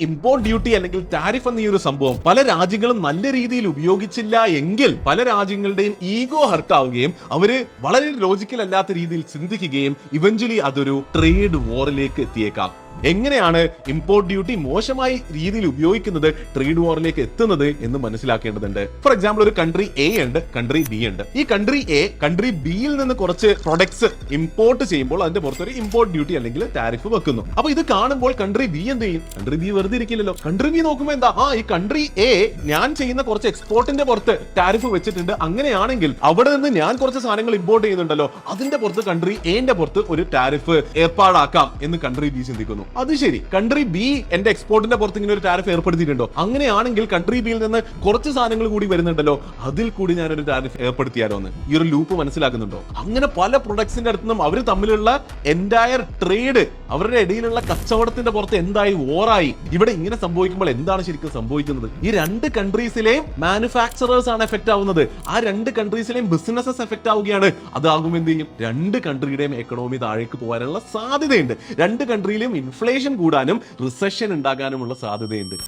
Import duty അല്ലെങ്കിൽ tariff എന്ന ഈ ഒരു സംഭവം പല രാജ്യങ്ങളും നല്ല രീതിയിൽ ഉപയോഗിച്ചില്ല എങ്കിൽ പല രാജ്യങ്ങളുടെയും ഈഗോ ഹർട്ട് ആവുകയും അവർ വളരെ ലോജിക്കൽ അല്ലാത്ത രീതിയിൽ ചിന്തിക്കുകയും ഇവഞ്ച്വലി അതൊരു ട്രേഡ് വോറിലേക്ക് എത്തിയേക്കാം. എങ്ങനെയാണ് ഇമ്പോർട്ട് ഡ്യൂട്ടി മോശമായ രീതിയിൽ ഉപയോഗിക്കുന്നത് ട്രേഡ് വാറിലേക്ക് എത്തുന്നത് എന്ന് മനസ്സിലാക്കേണ്ടതുണ്ട്? ഫോർ എക്സാമ്പിൾ ഒരു കൺട്രി എ ഉണ്ട് കൺട്രി ബി ഉണ്ട്. ഈ കൺട്രി എ കൺട്രി ബിയിൽ നിന്ന് കുറച്ച് പ്രൊഡക്ട്സ് ഇമ്പോർട്ട് ചെയ്യുമ്പോൾ അതിന്റെ പുറത്തൊരു ഇമ്പോർട്ട് ഡ്യൂട്ടി അല്ലെങ്കിൽ ടാരിഫ് വെക്കുന്നു. അപ്പൊ ഇത് കാണുമ്പോൾ കൺട്രി ബി എന്ത് ചെയ്യും? കൺട്രി ബി വെറുതെ ഇരിക്കില്ലല്ലോ. കൺട്രി ബി നോക്കുമ്പോൾ എന്താ? ആ ഈ കൺട്രി എ ഞാൻ ചെയ്യുന്ന കുറച്ച് എക്സ്പോർട്ടിന്റെ പുറത്ത് ടാരിഫ് വെച്ചിട്ടുണ്ട്. അങ്ങനെയാണെങ്കിൽ അവിടെ നിന്ന് ഞാൻ കുറച്ച് സാധനങ്ങൾ ഇമ്പോർട്ട് ചെയ്യുന്നുണ്ടല്ലോ. അതിന്റെ പുറത്ത് കൺട്രി എന്റെ പുറത്ത് ഒരു ടാരിഫ് ഏർപ്പാടാക്കാം എന്ന് കൺട്രി ബി ചിന്തിക്കുന്നു. അത് ശരി. കൺട്രി ബി എന്റെ എക്സ്പോർട്ടിന്റെ പുറത്ത് ഇങ്ങനെ ഒരു ടാരിഫ് ഏർപ്പെടുത്തിയിട്ടുണ്ടോ? അങ്ങനെയാണെങ്കിൽ കൺട്രി ബിയിൽ നിന്ന് കുറച്ച് സാധനങ്ങൾ കൂടി വരുന്നുണ്ടല്ലോ. അതിൽ കൂടി ഞാൻ ഒരു ടാരിഫ് ഏർപ്പെടുത്തിയാലോ എന്ന്. ഈ ഒരു ലൂപ്പ് മനസ്സിലാക്കുന്നുണ്ടോ? അങ്ങനെ പല പ്രൊഡക്ട്സിന്റെ അടുത്ത് നിന്നും അവർ തമ്മിലുള്ള എന്റയർ ട്രേഡ് അവരുടെ ഇടയിലുള്ള കച്ചവടത്തിന്റെ പുറത്ത് എന്തായി ഓറായി ഇവിടെ ഇങ്ങനെ സംഭവിക്കുമ്പോൾ എന്താണ് ശരിക്കും സംഭവിക്കുന്നത്? ഈ രണ്ട് കൺട്രീസിലെയും മാനുഫാക്ചറേഴ്സ് ആണ് എഫക്ട് ആവുന്നത്. ആ രണ്ട് കൺട്രീസിലെയും ബിസിനസ്സസ് എഫക്ട് ആവുകയാണ്. അതാകും എന്ത് ചെയ്യും? രണ്ട് കൺട്രിയുടെയും എക്കണോമി താഴേക്ക് പോകാനുള്ള സാധ്യതയുണ്ട്. രണ്ട് കൺട്രിയിലും ഇൻഫ്ലേഷൻ കൂടാനും റിസഷൻ ഉണ്ടാകാനുമുള്ള സാധ്യതയുണ്ട്.